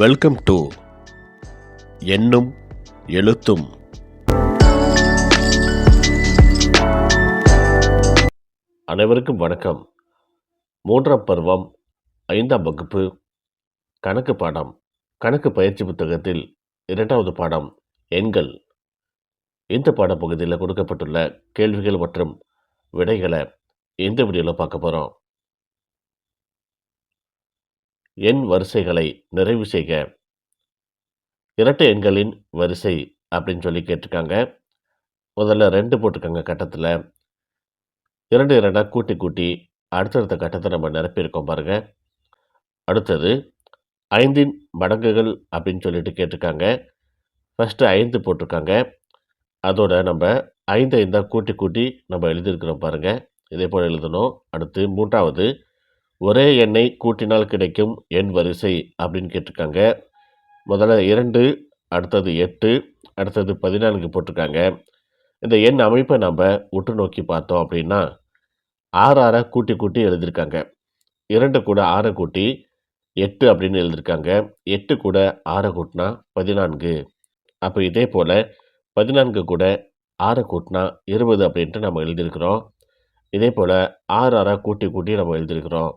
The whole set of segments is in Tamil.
வெல்கம் டு எண்ணும் எழுத்தும் அனைவருக்கும் வணக்கம். மூன்றாம் பருவம் ஐந்தாம் வகுப்பு கணக்கு பாடம் கணக்கு பயிற்சி புத்தகத்தில் இரண்டாவது பாடம் எண்கள். இந்த பாடப்பகுதியில் கொடுக்கப்பட்டுள்ள கேள்விகள் மற்றும் விடைகளை இந்த வீடியோவில் பார்க்க போகிறோம் எண் வரிசைகளை நிறைவு செய்க. இரட்டை எண்களின் வரிசை அப்படின்னு சொல்லி கேட்டிருக்காங்க. முதல்ல ரெண்டு போட்டிருக்காங்க கட்டத்தில். இரண்டு இரண்டாக கூட்டி கூட்டி அடுத்தடுத்த கட்டத்தை நம்ம நிரப்பியிருக்கோம் பாருங்கள் அடுத்தது ஐந்தின் மடங்குகள் அப்படின்னு சொல்லிட்டு கேட்டிருக்காங்க. ஃபஸ்ட்டு ஐந்து போட்டிருக்காங்க. அதோட நம்ம ஐந்து ஐந்தாக கூட்டி கூட்டி நம்ம எழுதியிருக்கிறோம் பாருங்கள் இதே போல் எழுதணும். அடுத்து மூன்றாவது ஒரே எண்ணை கூட்டினால் கிடைக்கும் எண் வரிசை அப்படின்னு கேட்டிருக்காங்க. முதல்ல இரண்டு அடுத்தது எட்டு அடுத்தது பதினான்கு போட்டிருக்காங்க. இந்த எண் அமைப்பை நம்ம உற்று நோக்கி பார்த்தோம் அப்படின்னா ஆறு ஆறை கூட்டி கூட்டி எழுதியிருக்காங்க. இரண்டு கூட ஆறை கூட்டி எட்டு அப்படின்னு எழுதியிருக்காங்க. எட்டு கூட ஆறை கூட்டினா பதினான்கு. அப்போ இதே போல் பதினான்கு கூட ஆறை கூட்டினா இருபது அப்படின்ட்டு நம்ம எழுதியிருக்கிறோம். இதே போல் ஆறு ஆறாக கூட்டி கூட்டி நம்ம எழுதியிருக்கிறோம்.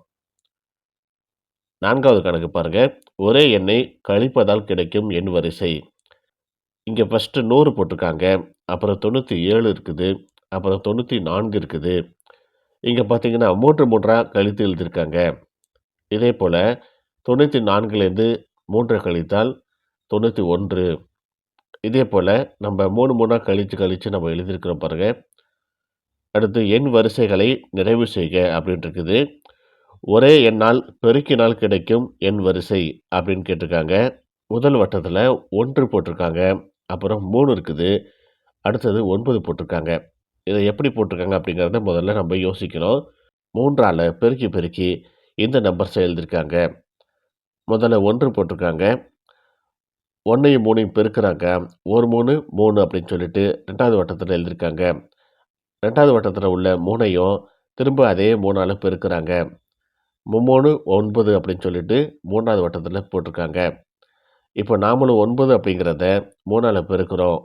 நான்காவது கணக்கு பாருங்கள் ஒரே எண்ணை கழிப்பதால் கிடைக்கும் எண் வரிசை. இங்கே ஃபஸ்ட்டு நூறு போட்டிருக்காங்க. அப்புறம் தொண்ணூற்றி ஏழு இருக்குது. அப்புறம் தொண்ணூற்றி நான்கு இருக்குது. இங்கே பார்த்தீங்கன்னா மூன்று மூன்றாக கழித்து எழுதியிருக்காங்க. இதே போல் தொண்ணூற்றி நான்குலேருந்து மூன்றை கழித்தால் தொண்ணூற்றி ஒன்று. இதே போல் நம்ம மூணு மூணாக கழித்து கழித்து நம்ம எழுதியிருக்கிறோம் பாருங்கள் அடுத்து எண் வரிசைகளை நிறைவு செய்க அப்படின்ட்டு இருக்குது. ஒரே எண்ணால் பெருக்கினால் கிடைக்கும் எண் வரிசை அப்படின்னு கேட்டிருக்காங்க. முதல் வட்டத்தில் ஒன்று போட்டிருக்காங்க. அப்புறம் மூணு இருக்குது. அடுத்தது ஒன்பது போட்டிருக்காங்க. இதை எப்படி போட்டிருக்காங்க அப்படிங்கிறத முதல்ல நம்ம யோசிக்கணும். மூன்றால் பெருக்கி பெருக்கி இந்த நம்பர்ஸை எழுதியிருக்காங்க. முதல்ல ஒன்று போட்டிருக்காங்க. ஒன்றையும் மூணையும் பெருக்கிறாங்க. ஒரு மூணு மூணு அப்படின்னு சொல்லிட்டு ரெண்டாவது வட்டத்தில் எழுதியிருக்காங்க. ரெண்டாவது வட்டத்தில் உள்ள மூணையும் திரும்ப அதே மூணால் பெருக்கிறாங்க. மும்மூணு ஒன்பது அப்படின்னு சொல்லிட்டு மூணாவது வட்டத்தில் போட்டிருக்காங்க. இப்போ நாமளும் ஒன்பது அப்படிங்கிறத மூணால் பெருக்கிறோம்.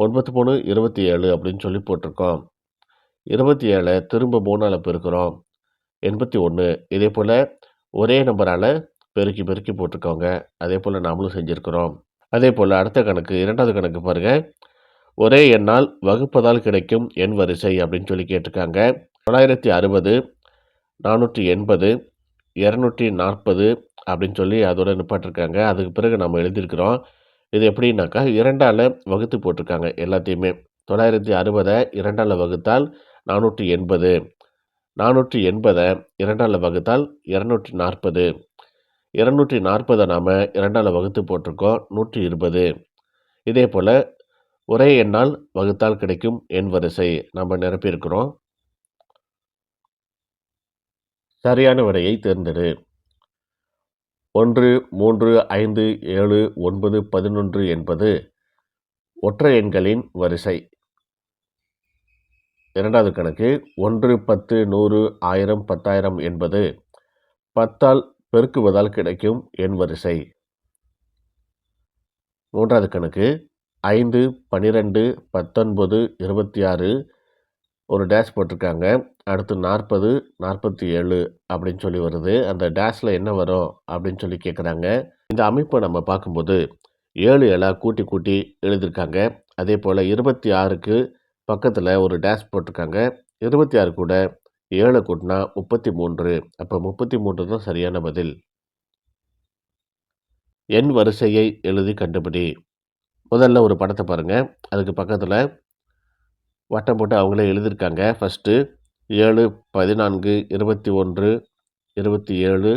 ஒன்பத்து மூணு இருபத்தி ஏழு அப்படின்னு சொல்லி போட்டிருக்கோம். இருபத்தி ஏழை திரும்ப மூணால் பெருக்கிறோம். எண்பத்தி ஒன்று இதே போல் ஒரே நம்பரால் பெருக்கி பெருக்கி போட்டிருக்கோங்க. அதே போல் நாமளும் செஞ்சுருக்கிறோம். அதே போல் அடுத்த கணக்கு இரண்டாவது கணக்கு பாருங்கள் ஒரே எண்ணால் வகுப்பதால் கிடைக்கும் எண் வரிசை அப்படின்னு சொல்லி கேட்டிருக்காங்க. தொள்ளாயிரத்தி அறுபது நானூற்றி எண்பது இரநூற்றி நாற்பது அப்படின்னு சொல்லி அதோட நிப்பாட்டிருக்காங்க. அதுக்கு பிறகு நம்ம எழுதியிருக்கிறோம். இது எப்படின்னாக்கா இரண்டால் வகுத்து போட்டிருக்காங்க எல்லாத்தையுமே. தொள்ளாயிரத்தி அறுபதை இரண்டால் வகுத்தால் நானூற்றி எண்பது. நானூற்றி எண்பதை இரண்டால் வகுத்தால் இரநூற்றி நாற்பது. இரநூற்றி நாற்பதை நாம் இரண்டால் வகுத்து போட்டிருக்கோம் நூற்றி இருபது. இதே போல் ஒரே எண்ணால் வகுத்தால் கிடைக்கும் எண் வரிசை நம்ம நிரப்பியிருக்கிறோம். சரியான விடையை தேர்ந்தெடு. ஒன்று மூன்று ஐந்து ஏழு ஒன்பது பதினொன்று என்பது ஒற்றை எண்களின் வரிசை. இரண்டாவது கணக்கு ஒன்று பத்து நூறு ஆயிரம் பத்தாயிரம் என்பது பத்தால் பெருக்குவதால் கிடைக்கும் எண் வரிசை. மூன்றாவது கணக்கு ஐந்து பனிரெண்டு பத்தொன்பது இருபத்தி ஆறு ஒரு டேஷ் போட்டிருக்காங்க. அடுத்து நாற்பது நாற்பத்தி ஏழு அப்படின்னு சொல்லி வருது. அந்த டேஷில் என்ன வரும் அப்படின்னு சொல்லி கேட்குறாங்க இந்த அமைப்பை நம்ம பார்க்கும்போது ஏழு ஏழாக கூட்டி கூட்டி எழுதியிருக்காங்க. அதே போல் இருபத்தி ஆறுக்கு பக்கத்தில் ஒரு டேஷ் போட்டிருக்காங்க. இருபத்தி ஆறு கூட ஏழை கூட்டினா முப்பத்தி மூன்று அப்போ முப்பத்தி மூன்று தான் சரியான பதில். எண் வரிசையை எழுதி கண்டுபிடி. முதல்ல ஒரு படத்தை பாருங்கள் அதுக்கு பக்கத்தில் வட்டம் போட்டு அவங்களே எழுதியிருக்காங்க. ஃபஸ்ட்டு ஏழு பதினான்கு இருபத்தி ஒன்று இருபத்தி ஏழு.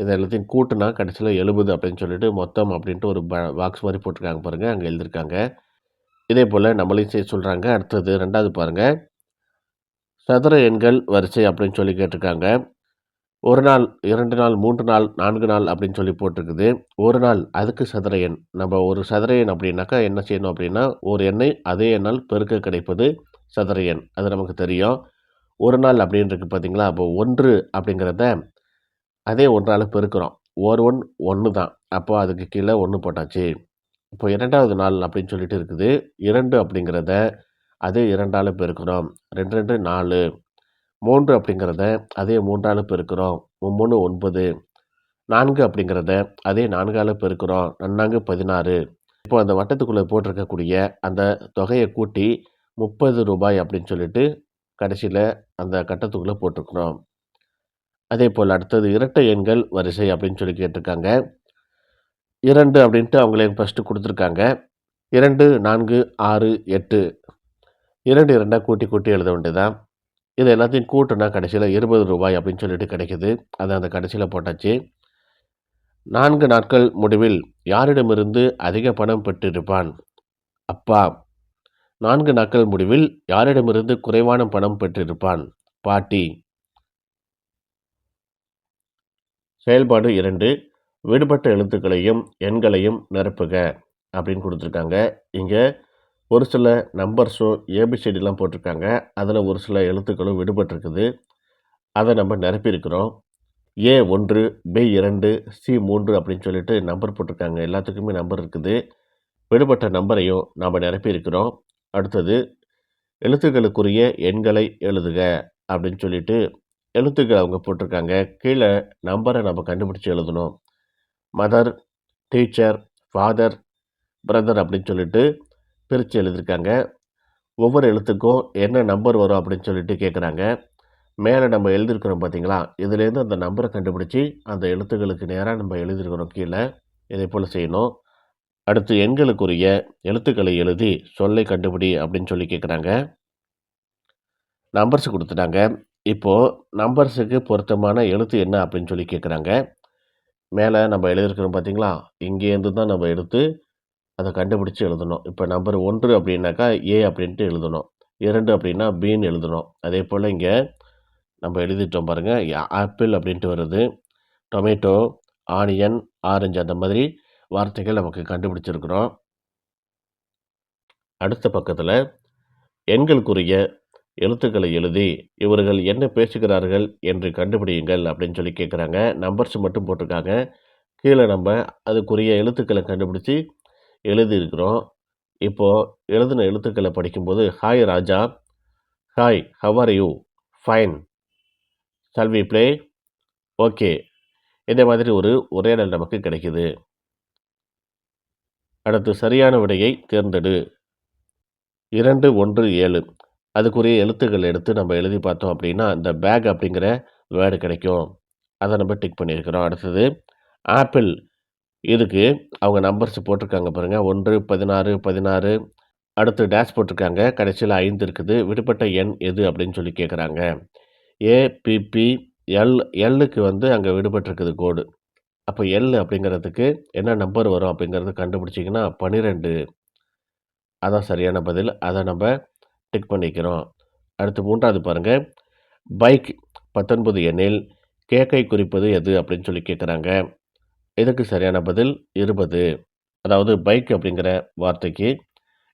இதை எல்லாத்தையும் கூட்டுனா கடைசியில் எழுபது அப்படின்னு சொல்லிட்டு மொத்தம் அப்படின்ட்டு ஒரு ப பாக்ஸ் மாதிரி போட்டிருக்காங்க பாருங்கள் அங்கே எழுதியிருக்காங்க. இதே போல் நம்மளையும் செய்ய சொல்கிறாங்க அடுத்தது ரெண்டாவது பாருங்கள் சதுர எண்கள் வரிசை அப்படின்னு சொல்லி கேட்டிருக்காங்க. ஒரு நாள் இரண்டு நாள் மூன்று நாள் நான்கு நாள் அப்படின்னு சொல்லி போட்டிருக்குது. ஒரு நாள் அதுக்கு சதுர எண். நம்ம ஒரு சதுர எண் அப்படின்னாக்கா என்ன செய்யணும் அப்படின்னா ஒரு எண்ணை அதே எண்ணால் பெருக்க கிடைப்பது சதுர எண். அது நமக்கு தெரியும். ஒரு நாள் அப்படின்றது பார்த்தீங்களா? அப்போ ஒன்று அப்படிங்கிறத அதே ஒன்றால் பெருக்கிறோம். ஓர் ஒன் ஒன்று தான். அப்போ அதுக்கு கீழே ஒன்று போட்டாச்சு. இப்போ இரண்டாவது நாள் அப்படின்னு சொல்லிட்டு இருக்குது. இரண்டு அப்படிங்கிறத அதே இரண்டால் பெருக்கிறோம். ரெண்டு ரெண்டு நாலு. மூன்று அப்படிங்கிறத அதே மூன்றால் பெருக்கிறோம். மும்மூணு ஒன்பது நான்கு அப்படிங்கிறத அதே நான்கால் பெருக்கிறோம். நன்னாங்கு பதினாறு. இப்போ அந்த வட்டத்துக்குள்ளே போட்டிருக்கக்கூடிய அந்த தொகையை கூட்டி முப்பது ரூபாய் அப்படின்னு சொல்லிட்டு கடைசியில் அந்த கட்டத்துக்குள்ளே போட்டிருக்கிறோம். அதே போல் அடுத்தது இரட்டை எண்கள் வரிசை அப்படின்னு சொல்லி கேட்டிருக்காங்க. இரண்டு அப்படின்ட்டு அவங்களே ஃபஸ்ட்டு கொடுத்துருக்காங்க. இரண்டு நான்கு ஆறு எட்டு. இரண்டு இரண்டாக கூட்டி கூட்டி எழுத வேண்டியதான் இது எல்லாத்தையும் கூட்டுனா கடைசியில் இருபது ரூபாய் அப்படின்னு சொல்லிட்டு கிடைக்குது. அதை அந்த கடைசியில் போட்டாச்சு. நான்கு நாட்கள் முடிவில் யாரிடமிருந்து அதிக பணம் பெற்றிருப்பான்? அப்பா. நான்கு நாட்கள் முடிவில் யாரிடமிருந்து குறைவான பணம் பெற்றிருப்பான்? பாட்டி. செயல்பாடு இரண்டு. விடுபட்ட எழுத்துக்களையும் எண்களையும் நிரப்புக அப்படின்னு கொடுத்துருக்காங்க. இங்கே ஒரு சில நம்பர்ஸும் ஏபிசிடிலாம் போட்டிருக்காங்க. அதில் ஒரு சில எழுத்துக்களும் விடுபட்டிருக்குது. அதை நம்ம நிரப்பியிருக்கிறோம். ஏ ஒன்று பி இரண்டு சி மூன்று அப்படின்னு சொல்லிட்டு நம்பர் போட்டிருக்காங்க. எல்லாத்துக்குமே நம்பர் இருக்குது. விடுபட்ட நம்பரையும் நாம் நிரப்பியிருக்கிறோம். அடுத்தது எழுத்துக்களுக்குரிய எண்களை எழுதுக அப்படின்னு சொல்லிட்டு எழுத்துக்கள் அவங்க போட்டிருக்காங்க. கீழே நம்பரை நம்ம கண்டுபிடிச்சி எழுதணும். மதர் டீச்சர் ஃபாதர் பிரதர் அப்படின்னு சொல்லிட்டு பிரித்து எழுதியிருக்காங்க. ஒவ்வொரு எழுத்துக்கும் என்ன நம்பர் வரும் அப்படின்னு சொல்லிட்டு கேட்குறாங்க மேலே நம்ம எழுதியிருக்கிறோம் பார்த்தீங்களா? இதுலேருந்து அந்த நம்பரை கண்டுபிடிச்சி அந்த எழுத்துக்களுக்கு நேராக நம்ம எழுதியிருக்கிறோம் கீழே. இதே போல் செய்யணும். அடுத்து எண்களுக்குரிய எழுத்துக்களை எழுதி சொல்லை கண்டுபிடி அப்படின்னு சொல்லி கேட்குறாங்க நம்பர்ஸ் கொடுத்துட்டாங்க. இப்போது நம்பர்ஸுக்கு பொருத்தமான எழுத்து என்ன அப்படின்னு சொல்லி கேட்குறாங்க மேலே நம்ம எழுதியிருக்கிறோம் பார்த்தீங்களா? இங்கேருந்து தான் நம்ம எடுத்து அதை கண்டுபிடிச்சி எழுதணும். இப்போ நம்பர் ஒன்று அப்படின்னாக்கா ஏ அப்படின்ட்டு எழுதணும். இரண்டு அப்படின்னா பின்னு எழுதணும். அதே போல் இங்கே நம்ம எழுதிட்டோம் பாருங்கள் ஆப்பிள் அப்படின்ட்டு வருது. டொமேட்டோ ஆனியன் ஆரஞ்சு அந்த மாதிரி வார்த்தைகள் நமக்கு கண்டுபிடிச்சிருக்கிறோம். அடுத்த பக்கத்தில் எண்களுக்குரிய எழுத்துக்களை எழுதி இவர்கள் என்ன பேசுகிறார்கள் என்று கண்டுபிடியுங்கள் அப்படின்னு சொல்லி கேட்குறாங்க நம்பர்ஸ் மட்டும் போட்டிருக்காங்க. கீழே நம்ம அதுக்குரிய எழுத்துக்களை கண்டுபிடிச்சி எழுதியிருக்கிறோம். இப்போது எழுதின எழுத்துக்களை படிக்கும்போது hi Raja. Hi how are you fine shall we play okay இதே மாதிரி ஒரு உரையாடல் நமக்கு கிடைக்குது. அடுத்து சரியான விடையை தேர்ந்தெடு. இரண்டு ஒன்று ஏழு. அதுக்குரிய எழுத்துக்கள் எடுத்து நம்ம எழுதி பார்த்தோம் அப்படின்னா இந்த பேக் அப்படிங்கிற வேர்டு கிடைக்கும். அதை நம்ம டிக் பண்ணியிருக்கிறோம். அடுத்தது ஆப்பிள் இதுக்கு அவங்க நம்பர்ஸ் போட்டிருக்காங்க பாருங்கள் ஒன்று பதினாறு பதினாறு. அடுத்து டேஷ் போட்டிருக்காங்க. கடைசியில் ஐந்து இருக்குது. விடுபட்ட எண் எது அப்படின்னு சொல்லி கேட்குறாங்க ஏபிபி எல் எல்லுக்கு வந்து அங்கே விடுபட்டிருக்குது கோடு அப்போ எல் அப்படிங்கிறதுக்கு என்ன நம்பர் வரும் அப்படிங்கிறது கண்டுபிடிச்சிங்கன்னா பன்னிரெண்டு. அதான் சரியான பதில். அதை நம்ம டிக் பண்ணிக்கிறோம். அடுத்து மூன்றாவது பாருங்கள் பைக் பத்தொன்பது எண்ணில் கேக்கை குறிப்பது எது அப்படின்னு சொல்லி கேட்குறாங்க இதுக்கு சரியான பதில்? இருபது. அதாவது பைக் அப்படிங்கிற வார்த்தைக்கு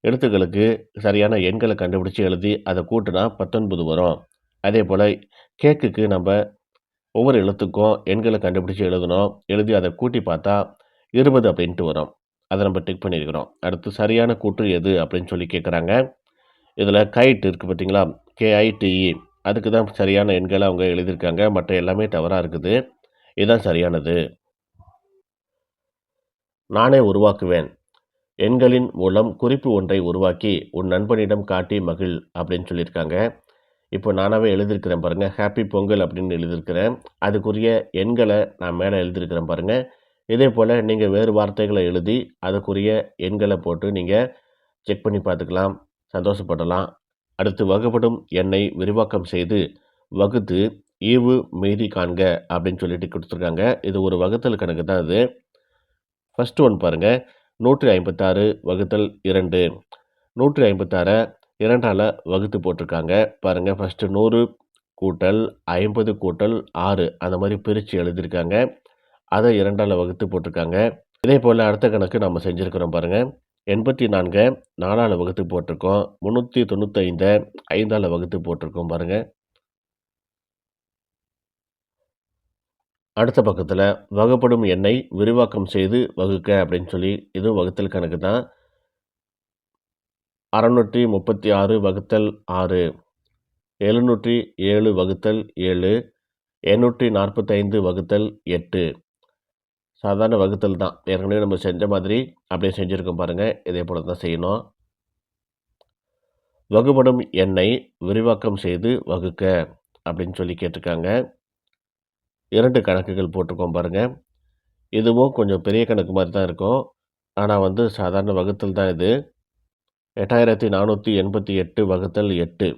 எழுத்துக்களுக்கு சரியான எண்களை கண்டுபிடிச்சி எழுதி அதை கூட்டினா பத்தொன்பது வரும். அதே போல் கேக்குக்கு நம்ம ஒவ்வொரு எழுத்துக்கும் எண்களை கண்டுபிடிச்சி எழுதணும். எழுதி அதை கூட்டி பார்த்தா இருபது அப்படின்ட்டு வரும். அதை நம்ம டிக் பண்ணியிருக்கிறோம். அடுத்து சரியான கூற்று எது அப்படின்னு சொல்லி கேட்குறாங்க இதில் கைட் இருக்குது பார்த்தீங்களா? கேஐடிஇ அதுக்கு தான் சரியான எண்களை அவங்க எழுதியிருக்காங்க. மற்ற எல்லாமே தவறாக இருக்குது. இதுதான் சரியானது. நானே உருவாக்குவேன். எண்களின் மூலம் குறிப்பு ஒன்றை உருவாக்கி உன் நண்பனிடம் காட்டி மகிழ் அப்படின்னு சொல்லியிருக்காங்க. இப்போ நானாகவே எழுதியிருக்கிறேன் பாருங்கள் ஹாப்பி பொங்கல் அப்படின்னு எழுதியிருக்கிறேன். அதுக்குரிய எண்களை நான் மேலே எழுதியிருக்கிறேன் பாருங்கள் இதே போல் நீங்கள் வேறு வார்த்தைகளை எழுதி அதுக்குரிய எண்களை போட்டு நீங்கள் செக் பண்ணி பார்த்துக்கலாம். சந்தோஷப்படலாம். அடுத்து வகுப்படும் எண்ணை விரிவாக்கம் செய்து வகுத்து ஈவு மீதி காண்க அப்படின்னு சொல்லிட்டு கொடுத்துருக்காங்க. இது ஒரு வகுத்தல் கணக்கு தான் இது ஃபஸ்ட்டு ஒன் பாருங்கள் நூற்றி ஐம்பத்தாறு வகுத்தல் இரண்டு. நூற்றி ஐம்பத்தாறை இரண்டால் வகுத்து போட்டிருக்காங்க. பாருங்கள் ஃபஸ்ட்டு நூறு கூட்டல் ஐம்பது கூட்டல் ஆறு. அந்த மாதிரி பிரித்து எழுதியிருக்காங்க. அதை இரண்டால் வகுத்து போட்டிருக்காங்க. இதே போல் அடுத்த கணக்கு நம்ம செஞ்சுருக்கிறோம் பாருங்கள் எண்பத்தி நான்கை நாலால் வகுத்து போட்டிருக்கோம். முந்நூற்றி தொண்ணூத்தைந்தை ஐந்தால் வகுத்து போட்டிருக்கோம் பாருங்கள் அடுத்த பக்கத்தில் வகுப்படும் எண்ணை விரிவாக்கம் செய்து வகுக்க அப்படின்னு சொல்லி இதுவும் வகுத்தல் கணக்கு தான். அறநூற்றி முப்பத்தி ஆறு வகுத்தல் ஆறு எழுநூற்றி ஏழு வகுத்தல் ஏழு எண்ணூற்றி நாற்பத்தைந்து வகுத்தல் எட்டு. சாதாரண வகுத்தல் தான். ஏற்கனவே நம்ம செஞ்ச மாதிரி அப்படியே செஞ்சுருக்கோம் பாருங்கள் இதே போல் தான் செய்யணும். வகுபடும் எண்ணை விரிவாக்கம் செய்து வகுக்க அப்படின்னு சொல்லி கேட்டிருக்காங்க. இரண்டு கணக்குகள் போட்டிருக்கோம் பாருங்கள் இதுவும் கொஞ்சம் பெரிய கணக்கு மாதிரி தான் இருக்கும். ஆனால் வந்து சாதாரண வகுத்தல் தான் இது. எட்டாயிரத்தி நானூற்றி எண்பத்தி எட்டு வகுத்தல் எட்டு.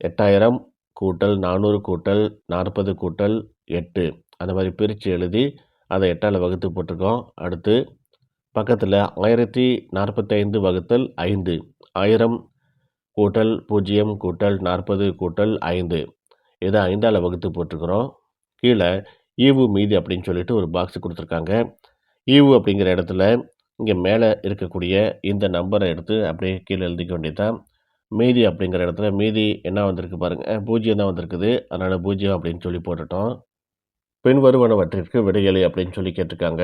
எட்டாயிரம் கூட்டல் நானூறு கூட்டல் நாற்பது கூட்டல் எட்டு. அந்த மாதிரி பிரித்து எழுதி அதை எட்டால் வகுத்து போட்டிருக்கோம். அடுத்து பக்கத்தில் ஆயிரத்தி நாற்பத்தைந்து வகுத்தல் ஐந்து. ஆயிரம் கூட்டல் பூஜ்ஜியம் கூட்டல் நாற்பது கூட்டல் ஐந்து. இதை ஐந்தால் வகுத்து போட்டிருக்கிறோம். கீழே ஈவு மீதி அப்படின்னு சொல்லிட்டு ஒரு பாக்ஸ் கொடுத்துருக்காங்க. ஈவு அப்படிங்கிற இடத்துல இங்கே மேலே இருக்கக்கூடிய இந்த நம்பரை எடுத்து அப்படியே கீழே எழுதிக்க வேண்டியதான் மீதி அப்படிங்கிற இடத்துல மீதி என்ன வந்திருக்கு பாருங்கள் பூஜ்ஜியம் தான் வந்திருக்குது. அதனால் பூஜ்ஜியம் அப்படின்னு சொல்லி போட்டுட்டோம். பின்வருவனவற்றிற்கு விடையலை அப்படின்னு சொல்லி கேட்டிருக்காங்க.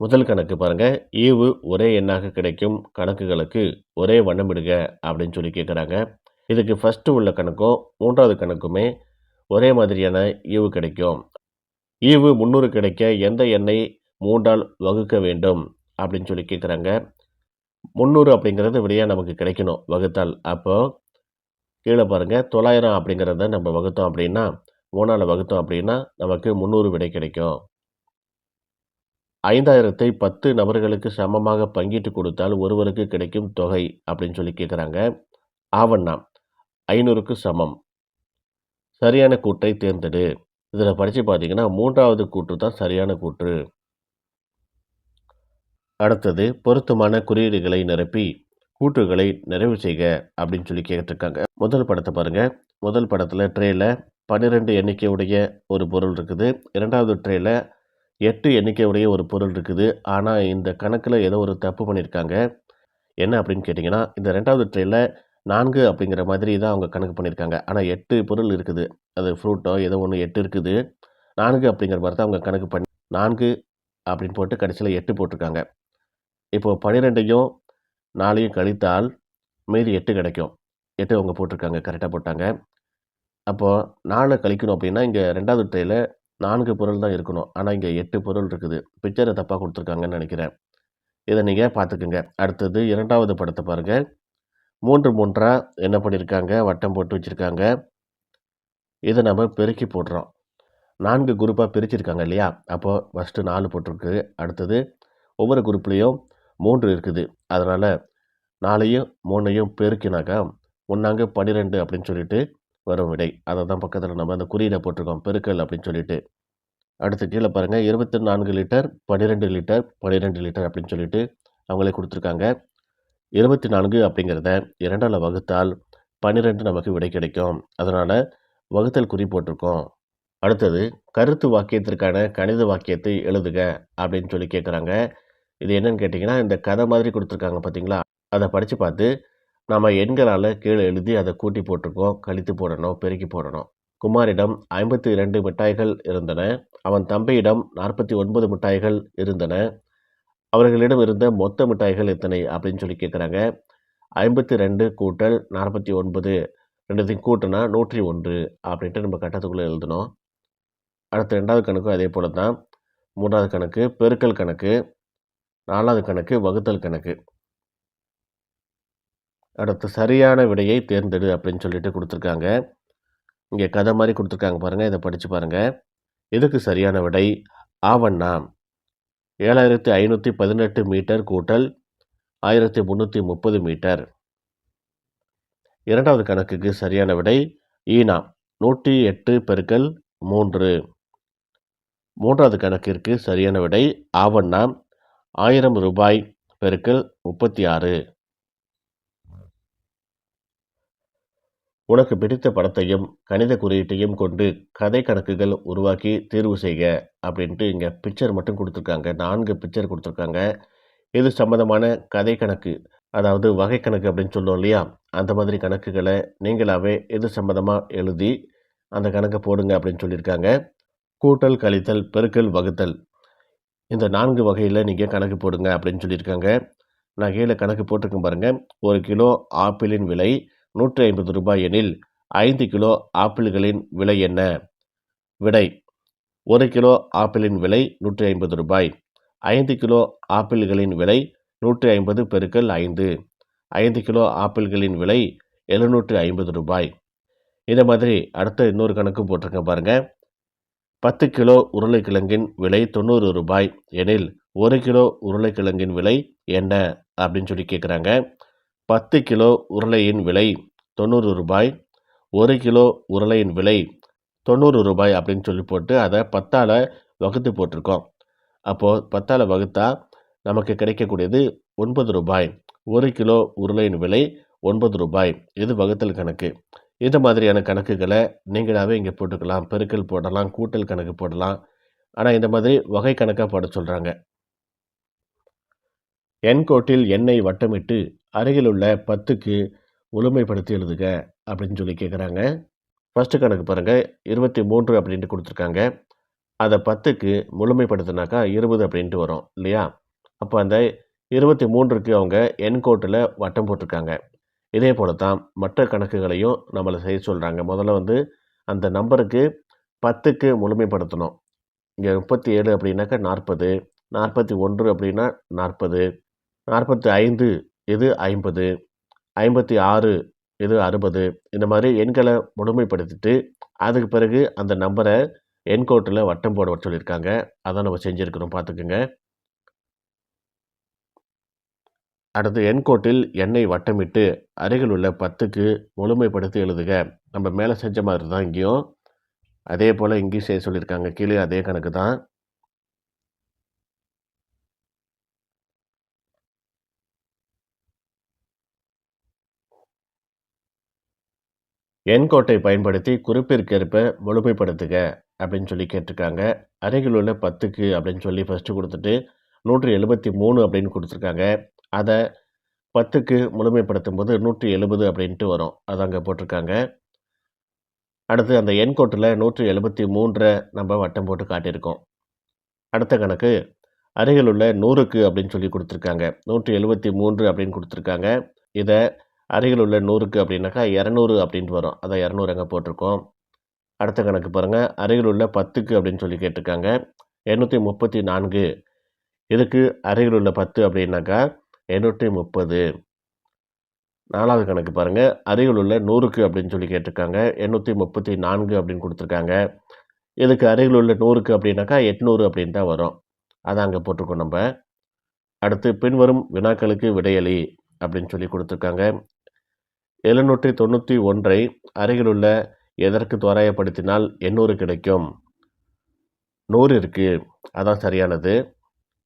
முதல் கணக்கு பாருங்கள் ஈவு ஒரே எண்ணாக கிடைக்கும். கணக்குகளுக்கு ஒரே வண்ணமிடுக அப்படின்னு சொல்லி கேட்குறாங்க இதுக்கு ஃபஸ்ட்டு உள்ள கணக்கும் மூன்றாவது கணக்குமே ஒரே மாதிரியான ஈவு கிடைக்கும். ஈவு முந்நூறு கிடைக்க எந்த எண்ணை மூன்றால் வகுக்க வேண்டும்? அப்படின்னு சொல்லி கேட்குறாங்க முந்நூறு அப்படிங்கிறது விடையாக நமக்கு கிடைக்கணும் வகுத்தால். அப்போது கீழே பாருங்கள் தொள்ளாயிரம் அப்படிங்கிறத நம்ம வகுத்தோம் அப்படின்னா மூணால் வகுத்தோம் அப்படின்னா நமக்கு முந்நூறு விடை கிடைக்கும். ஐந்தாயிரத்தை பத்து நபர்களுக்கு சமமாக பங்கிட்டு கொடுத்தால் ஒருவருக்கு கிடைக்கும் தொகை அப்படின்னு சொல்லி கேட்குறாங்க ஆவண்ணா ஐநூறுக்கு சமம். சரியான கூட்டை தேர்ந்தெடு. இதில் படித்து பார்த்தீங்கன்னா மூன்றாவது கூற்று தான் சரியான கூற்று. அடுத்தது பொருத்தமான குறியீடுகளை நிரப்பி கூற்றுகளை நிறைவு செய்க அப்படின்னு சொல்லி கேட்டிருக்காங்க. முதல் படத்தை பாருங்கள் முதல் படத்தில் ட்ரேயில் பன்னிரெண்டு எண்ணிக்கையுடைய ஒரு பொருள் இருக்குது. இரண்டாவது ட்ரேயில் எட்டு எண்ணிக்கையுடைய ஒரு பொருள் இருக்குது. ஆனால் இந்த கணக்கில் ஏதோ ஒரு தப்பு பண்ணியிருக்காங்க என்ன அப்படின்னு கேட்டிங்கன்னா இந்த ரெண்டாவது ட்ரேயில் நான்கு அப்படிங்கிற மாதிரி தான் அவங்க கணக்கு பண்ணியிருக்காங்க. ஆனால் எட்டு பொருள் இருக்குது. அது ஃப்ரூட்டோ ஏதோ ஒன்று எட்டு இருக்குது. நான்கு அப்படிங்கிற மாதிரி தான் அவங்க கணக்கு பண்ணி நான்கு அப்படின்னு போட்டு கடைசியில் எட்டு போட்டிருக்காங்க. இப்போது பன்னிரெண்டையும் நாலையும் கழித்தால் மீதி எட்டு கிடைக்கும். எட்டு அவங்க போட்டிருக்காங்க கரெக்டாக போட்டாங்க. அப்போது நாலு கழிக்கணும் அப்படின்னா இங்கே ரெண்டாவது ட்ரேயில் நான்கு பொருள் தான் இருக்கணும். ஆனால் இங்கே எட்டு பொருள் இருக்குது. பிக்சரை தப்பாக கொடுத்துருக்காங்கன்னு நினைக்கிறேன். இதை நீங்கள் பார்த்துக்குங்க. அடுத்தது இரண்டாவது படத்தை பாருங்கள் மூன்று மூன்றாக என்ன பண்ணியிருக்காங்க வட்டம் போட்டு வச்சுருக்காங்க. இதை நம்ம பெருக்கி போடுறோம். நான்கு குரூப்பாக பிரிச்சிருக்காங்க இல்லையா? அப்போது ஃபஸ்ட்டு நாலு போட்டிருக்கு. அடுத்தது ஒவ்வொரு குரூப்லேயும் மூன்று இருக்குது. அதனால் நாலையும் மூணையும் பெருக்கினாக்கா ஒன்றாங்க பன்னிரெண்டு அப்படின்னு சொல்லிட்டு வரும் விடை. அதை தான் பக்கத்தில் நம்ம அந்த குறியீடை போட்டிருக்கோம். பெருக்கல் அப்படின்னு சொல்லிட்டு. அடுத்து கீழே பாருங்கள் இருபத்தி நான்கு லிட்டர் பன்னிரெண்டு லிட்டர் பன்னிரெண்டு லிட்டர் அப்படின்னு சொல்லிட்டு அவங்களே கொடுத்துருக்காங்க. இருபத்தி நான்கு அப்படிங்கிறத இரண்டால் வகுத்தால் பன்னிரெண்டு நமக்கு விடை கிடைக்கும். அதனால் வகுத்தல் குறி போட்டிருக்கோம். அடுத்தது கருத்து வாக்கியத்திற்கான கணித வாக்கியத்தை எழுதுக அப்படின்னு சொல்லி கேட்குறாங்க இது என்னன்னு கேட்டிங்கன்னா இந்த கதை மாதிரி கொடுத்துருக்காங்க பார்த்தீங்களா அதை படித்து பார்த்து நம்ம எண்களால் கீழே எழுதி அதை கூட்டி போட்டிருக்கோம். கழித்து போடணும் பெருக்கி போடணும். குமாரிடம் ஐம்பத்தி இரண்டு மிட்டாய்கள் இருந்தன. அவன் தம்பியிடம் நாற்பத்தி ஒன்பது மிட்டாய்கள் இருந்தன. அவர்களிடம் இருந்த மொத்த மிட்டாய்கள் எத்தனை அப்படின்னு சொல்லி கேட்குறாங்க ஐம்பத்தி ரெண்டு கூட்டல் நாற்பத்தி ஒன்பது ரெண்டுத்தையும் கூட்டினா நூற்றி ஒன்று அப்படின்ட்டு நம்ம கட்டத்துக்குள்ளே எழுதணும். அடுத்த ரெண்டாவது கணக்கும் அதே போல் தான் மூன்றாவது கணக்கு பெருக்கல் கணக்கு நாலாவது கணக்கு வகுத்தல் கணக்கு. அடுத்து சரியான விடையை தேர்ந்தெடு அப்படின்னு சொல்லிட்டு கொடுத்துருக்காங்க. இங்கே கதை மாதிரி கொடுத்துருக்காங்க பாருங்கள் இதை படித்து பாருங்கள் இதுக்கு சரியான விடை? ஆவண்ணா ஏழாயிரத்தி ஐநூற்றி பதினெட்டு மீட்டர் கூட்டல் ஆயிரத்தி முந்நூற்றி முப்பது மீட்டர். இரண்டாவது கணக்குக்கு சரியான விடை ஈனா நூற்றி எட்டு பெருக்கல் மூன்று. மூன்றாவது கணக்கிற்கு சரியான விடை ஆவண்ணா ஆயிரம் ரூபாய் பெருக்கல் முப்பத்தி ஆறு. உனக்கு பிடித்த படத்தையும் கணித குறியீட்டையும் கொண்டு கதை கணக்குகள் உருவாக்கி தேர்வு செய்க அப்படின்ட்டு இங்கே பிக்சர் மட்டும் கொடுத்துருக்காங்க. நான்கு பிக்சர் கொடுத்துருக்காங்க. இது சம்மந்தமான கதை கணக்கு அதாவது வகை கணக்கு அப்படின்னு சொல்லுவோம் இல்லையா? அந்த மாதிரி கணக்குகளை நீங்களாகவே இது சம்மந்தமாக எழுதி அந்த கணக்கை போடுங்க அப்படின்னு சொல்லியிருக்காங்க. கூட்டல் கழித்தல் பெருக்கல் வகுத்தல். இந்த நான்கு வகையில் நீங்கள் கணக்கு போடுங்க அப்படின்னு சொல்லியிருக்காங்க. நான் கீழே கணக்கு போட்டிருக்கேன் பாருங்கள் ஒரு கிலோ ஆப்பிளின் விலை நூற்றி ஐம்பது ரூபாய் எனில் ஐந்து கிலோ ஆப்பிள்களின் விலை என்ன? விடை ஒரு கிலோ ஆப்பிளின் விலை நூற்றி ஐம்பது ரூபாய். ஐந்து கிலோ ஆப்பிள்களின் விலை நூற்றி ஐம்பது பெருக்கல் ஐந்து. ஐந்து கிலோ ஆப்பிள்களின் விலை எழுநூற்று ஐம்பது ரூபாய். இதே மாதிரி அடுத்த இன்னொரு கணக்கு போட்டிருக்க பாருங்கள் பத்து கிலோ உருளைக்கிழங்கின் விலை தொண்ணூறு ரூபாய் எனில் ஒரு கிலோ உருளைக்கிழங்கின் விலை என்ன? அப்படின்னு சொல்லி கேட்குறாங்க பத்து கிலோ உருளையின் விலை தொண்ணூறு ரூபாய் ஒரு கிலோ உருளையின் விலை தொண்ணூறு ரூபாய் அப்படின்னு சொல்லி போட்டு அதை பத்தால் வகுத்து போட்டிருக்கோம். அப்போது பத்தால் வகுத்தா நமக்கு கிடைக்கக்கூடியது ஒன்பது ரூபாய் ஒரு கிலோ உருளையின் விலை ஒன்பது ரூபாய். இது வகுத்தல் கணக்கு. இந்த மாதிரியான கணக்குகளை நீங்களாகவே இங்கே போட்டுக்கலாம். பெருக்கல் போடலாம் கூட்டல் கணக்கு போடலாம். ஆனால் இந்த மாதிரி வகை கணக்காக போட சொல்கிறாங்க எண் கோட்டில் எண்ணெய் வட்டமிட்டு அருகில் உள்ள பத்துக்கு முழுமைப்படுத்தி எழுதுக அப்படின்னு சொல்லி கேட்குறாங்க ஃபஸ்ட்டு கணக்கு பாருங்கள் இருபத்தி மூன்று அப்படின்ட்டு கொடுத்துருக்காங்க. அதை பத்துக்கு முழுமைப்படுத்தினாக்கா இருபது அப்படின்ட்டு வரும் இல்லையா? அப்போ அந்த இருபத்தி மூன்றுக்கு அவங்க எண் கோட்டில் வட்டம் போட்டிருக்காங்க. இதே போல தான் மற்ற கணக்குகளையும் நம்மளை செய்ய சொல்கிறாங்க முதல்ல வந்து அந்த நம்பருக்கு பத்துக்கு முழுமைப்படுத்தணும். இங்கே முப்பத்தி ஏழு அப்படின்னாக்கா நாற்பது நாற்பத்தி ஒன்று அப்படின்னா நாற்பது. நாற்பத்தி ஐந்து இது ஐம்பது? ஐம்பத்தி ஆறு இது அறுபது? இந்த மாதிரி எண்களை முழுமைப்படுத்திட்டு அதுக்கு பிறகு அந்த நம்பரை என்கோட்டில் வட்டம் போட சொல்லியிருக்காங்க. அதான் நம்ம செஞ்சுருக்கிறோம் பார்த்துக்குங்க. அடுத்து என்கோட்டில் எண்ணெய் வட்டமிட்டு அருகில் உள்ள பத்துக்கு முழுமைப்படுத்தி எழுதுக. நம்ம மேலே செஞ்ச மாதிரி தான் இங்கேயும். அதே போல் இங்கேயும் செய்ய சொல்லியிருக்காங்க. கீழே அதே கணக்கு தான். எண்கோட்டை பயன்படுத்தி குறிப்பிற்கேற்ப முழுமைப்படுத்துக அப்படின்னு சொல்லி கேட்டிருக்காங்க. அருகில் உள்ள பத்துக்கு அப்படின்னு சொல்லி ஃபஸ்ட்டு கொடுத்துட்டு நூற்றி எழுபத்தி மூணு அப்படின்னு கொடுத்துருக்காங்க. அதை பத்துக்கு முழுமைப்படுத்தும் போது நூற்றி எழுபது அப்படின்ட்டு வரும். அது அங்கே போட்டிருக்காங்க. அடுத்து அந்த எண்கோட்டில் நூற்றி எழுபத்தி மூன்றை நம்ம வட்டம் போட்டு காட்டியிருக்கோம். அடுத்த கணக்கு அருகில் உள்ள நூறுக்கு அப்படின்னு சொல்லி கொடுத்துருக்காங்க. நூற்றி எழுபத்தி மூன்று அப்படின்னு கொடுத்துருக்காங்க. இதை அருகில் உள்ள நூறுக்கு அப்படின்னாக்கா இரநூறு அப்படின்ட்டு வரும். அதான் இரநூறு அங்கே போட்டிருக்கோம். அடுத்த கணக்கு பாருங்கள் அருகில் உள்ள பத்துக்கு அப்படின்னு சொல்லி கேட்டிருக்காங்க. எண்ணூற்றி முப்பத்தி நான்கு. இதுக்கு அருகில் உள்ள பத்து அப்படின்னாக்கா எண்ணூற்றி முப்பது. நாலாவது கணக்கு பாருங்கள் அருகில் உள்ள நூறுக்கு அப்படின்னு சொல்லி கேட்டிருக்காங்க. எண்ணூற்றி முப்பத்தி நான்கு அப்படின்னு கொடுத்துருக்காங்க. இதுக்கு அருகில் உள்ள நூறுக்கு அப்படின்னாக்கா எட்நூறு அப்படின்னு தான் வரும். அதை அங்கே போட்டிருக்கோம் நம்ம. அடுத்து பின்வரும் வினாக்களுக்கு விடையளி அப்படின்னு சொல்லி கொடுத்துருக்காங்க. எழுநூற்றி தொண்ணூற்றி ஒன்றை அருகிலுள்ள எதற்கு தோராயப்படுத்தினால் எண்ணூறு கிடைக்கும். நூறு இருக்குது அதான் சரியானது.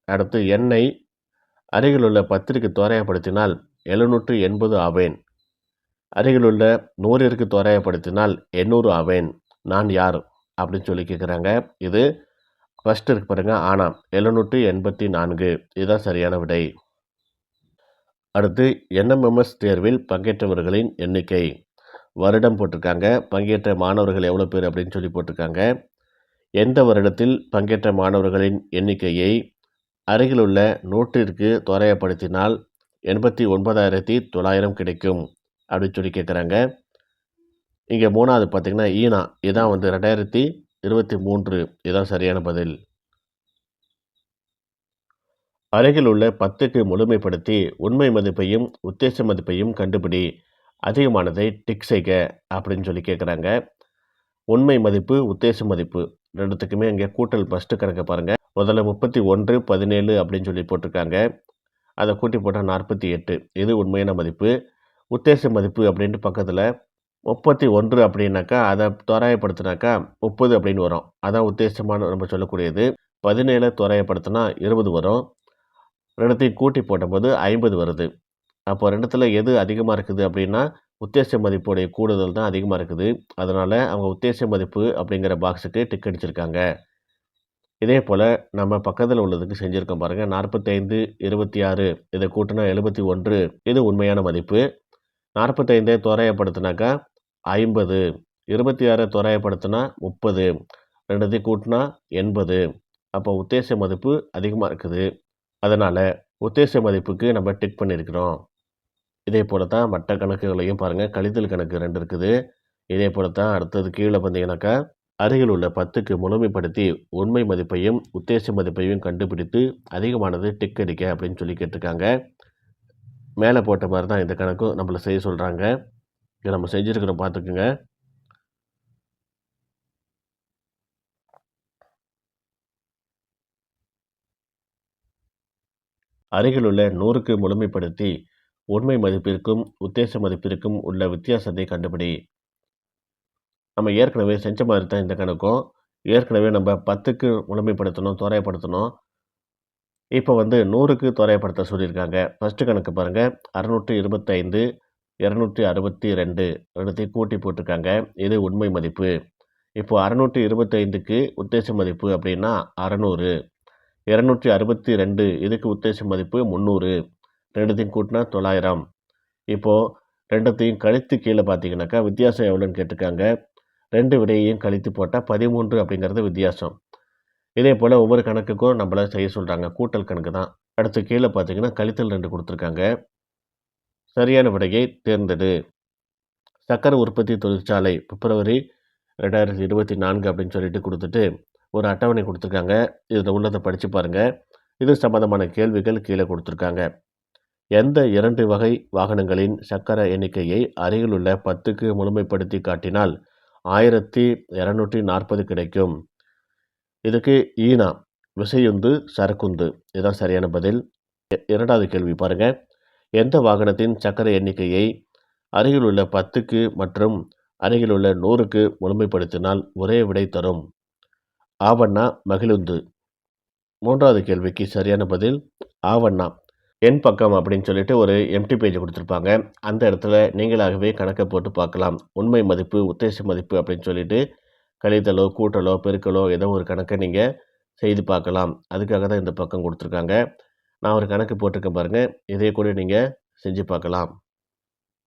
அடுத்து எண்ணெய் அருகிலுள்ள பத்திற்கு தோராயப்படுத்தினால் எழுநூற்று எண்பது ஆவேன். அருகிலுள்ள நூறிற்கு தோராயப்படுத்தினால் எண்ணூறு ஆவேன். நான் யார்? அப்படின்னு சொல்லி கேட்குறாங்க இது ஃபஸ்ட்டு இருக்கு பாருங்கள் ஆனாம். எழுநூற்று எண்பத்தி நான்கு. இதுதான் சரியான விடை. அடுத்து என்எம்எம்எஸ் தேர்வில் பங்கேற்றவர்களின் எண்ணிக்கை. வருடம் போட்டிருக்காங்க. பங்கேற்ற மாணவர்கள் எவ்வளோ பேர் அப்படின்னு சொல்லி போட்டிருக்காங்க. எந்த வருடத்தில் பங்கேற்ற மாணவர்களின் எண்ணிக்கையை அருகிலுள்ள நூற்றிற்கு தோராயப்படுத்தினால் எண்பத்தி ஒன்பதாயிரத்தி தொள்ளாயிரம் கிடைக்கும் அப்படின்னு சொல்லி கேட்குறாங்க இங்கே மூணாவது பார்த்திங்கன்னா ஈனா. இதான் வந்து ரெண்டாயிரத்தி இருபத்தி மூன்று. இதுதான் சரியான பதில். அருகில் உள்ள பத்துக்கு முழுமைப்படுத்தி உண்மை மதிப்பையும் உத்தேச மதிப்பையும் கண்டுபிடி அதிகமானதை டிக் செய்க அப்படின்னு சொல்லி கேட்குறாங்க உண்மை மதிப்பு உத்தேச மதிப்பு ரெண்டுத்துக்குமே இங்கே கூட்டல் ஃபஸ்ட்டு கணக்கு பாருங்கள் முதல்ல முப்பத்தி ஒன்று பதினேழு அப்படின்னு சொல்லி போட்டிருக்காங்க. அதை கூட்டி போட்டால் நாற்பத்தி எட்டு. இது உண்மையான மதிப்பு. உத்தேச மதிப்பு அப்படின்ட்டு பக்கத்தில் முப்பத்தி ஒன்று அப்படின்னாக்கா அதை தோராயப்படுத்தினாக்கா முப்பது அப்படின்னு வரும். அதான் உத்தேசமான நம்ம சொல்லக்கூடியது. பதினேழை தோராயப்படுத்தினா இருபது வரும். ரெண்டுத்தையும் கூட்டி போட்டபோது ஐம்பது வருது. அப்போ ரெண்டுத்தில் எது அதிகமாக இருக்குது அப்படின்னா உத்தேச மதிப்புடைய கூடுதல் தான் அதிகமாக இருக்குது. அதனால் அவங்க உத்தேச மதிப்பு அப்படிங்கிற பாக்ஸுக்கு டிக் அடிச்சிருக்காங்க. இதே போல் நம்ம பக்கத்தில் உள்ளதுக்கு செஞ்சுருக்கோம் பாருங்கள் நாற்பத்தைந்து இருபத்தி ஆறு இதை கூட்டினா எழுபத்தி ஒன்று. இது உண்மையான மதிப்பு. நாற்பத்தைந்தை தோராயப்படுத்தினாக்கா ஐம்பது. இருபத்தி ஆறை தோராயப்படுத்தினா முப்பது. ரெண்டுத்தையும் கூட்டினா எண்பது. அப்போ உத்தேச மதிப்பு அதிகமாக இருக்குது. அதனால் உத்தேச மதிப்புக்கு நம்ம டிக் பண்ணியிருக்கிறோம். இதே போல் தான் மற்ற கணக்குகளையும் பாருங்கள் கழித்தல் கணக்கு ரெண்டு இருக்குது. இதே போல் தான் அடுத்தது கீழே பார்த்தீங்கன்னாக்கா அருகில் உள்ள பத்துக்கு முழுமைப்படுத்தி உண்மை மதிப்பையும் உத்தேச மதிப்பையும் கண்டுபிடித்து அதிகமானது டிக் அடிக்க அப்படின்னு சொல்லி கேட்டிருக்காங்க. மேலே போட்ட மாதிரி தான் இந்த கணக்கும் நம்மளை செய்ய சொல்கிறாங்க இதை நம்ம செஞ்சுருக்கிறோம் பார்த்துக்குங்க. அருகிலுள்ள நூறுக்கு முழுமைப்படுத்தி உண்மை மதிப்பிற்கும் உத்தேச மதிப்பிற்கும் உள்ள வித்தியாசத்தை கண்டுபிடி. நம்ம ஏற்கனவே செஞ்ச மாதிரி தான் இந்த கணக்கும். ஏற்கனவே நம்ம பத்துக்கு முழுமைப்படுத்தணும் தோராயப்படுத்தணும். இப்போ வந்து நூறுக்கு தோராயப்படுத்த சொல்லியிருக்காங்க. ஃபஸ்ட்டு கணக்கு பாருங்கள் அறநூற்றி இருபத்தைந்து இரநூற்றி அறுபத்தி ரெண்டு ரெண்டுத்தையும் கூட்டி போட்டிருக்காங்க. இது உண்மை மதிப்பு. இப்போது அறநூற்றி இருபத்தைந்துக்கு உத்தேச மதிப்பு அப்படின்னா அறநூறு. இரநூற்றி அறுபத்தி ரெண்டு. இதுக்கு உத்தேச மதிப்பு முந்நூறு ரெண்டுத்தையும் கூட்டினா தொள்ளாயிரம். இப்போது ரெண்டுத்தையும் கழித்து கீழே பார்த்தீங்கன்னாக்கா வித்தியாசம் எவ்வளோன்னு கேட்டிருக்காங்க. ரெண்டு விடையையும் கழித்து போட்டால் பதிமூன்று அப்படிங்கிறது வித்தியாசம். இதே போல் ஒவ்வொரு கணக்குக்கும் நம்மள செய்ய சொல்கிறாங்க கூட்டல் கணக்கு தான். அடுத்து கீழே பார்த்தீங்கன்னா கழித்தல் ரெண்டு கொடுத்துருக்காங்க. சரியான விடையை தேர்ந்தெடு. சக்கரை உற்பத்தி தொழிற்சாலை பிப்ரவரி ரெண்டாயிரத்தி இருபத்தி நான்கு அப்படின்னு சொல்லிட்டு கொடுத்துட்டு ஒரு அட்டவணை கொடுத்துருக்காங்க. இதில் உள்ளதை படித்து பாருங்கள் இது சம்மந்தமான கேள்விகள் கீழே கொடுத்துருக்காங்க. எந்த இரண்டு வகை வாகனங்களின் சக்கர எண்ணிக்கையை அருகிலுள்ள பத்துக்கு முழுமைப்படுத்தி காட்டினால் ஆயிரத்தி இரநூற்றி நாற்பது கிடைக்கும். இதுக்கு ஈனா விசையுந்து சரக்குந்து. இதுதான் சரியான பதில். இரண்டாவது கேள்வி பாருங்கள் எந்த வாகனத்தின் சக்கர எண்ணிக்கையை அருகிலுள்ள பத்துக்கு மற்றும் அருகிலுள்ள நூறுக்கு முழுமைப்படுத்தினால் ஒரே விடை தரும்? ஆவண்ணா மகிழுந்து. மூன்றாவது கேள்விக்கு சரியான பதில் ஆவண்ணா. என் பக்கம் அப்படின்னு சொல்லிட்டு ஒரு எம்டி பேஜ் கொடுத்துருப்பாங்க. அந்த இடத்துல நீங்களாகவே கணக்கை போட்டு பார்க்கலாம். உண்மை மதிப்பு உத்தேச மதிப்பு அப்படின்னு சொல்லிட்டு கழித்தலோ கூட்டலோ பெருக்கலோ ஏதோ ஒரு கணக்கை நீங்கள் செய்து பார்க்கலாம். அதுக்காக தான் இந்த பக்கம் கொடுத்துருக்காங்க. நான் ஒரு கணக்கு போட்டிருக்கேன் பாருங்கள் இதே கூட நீங்கள் செஞ்சு பார்க்கலாம்.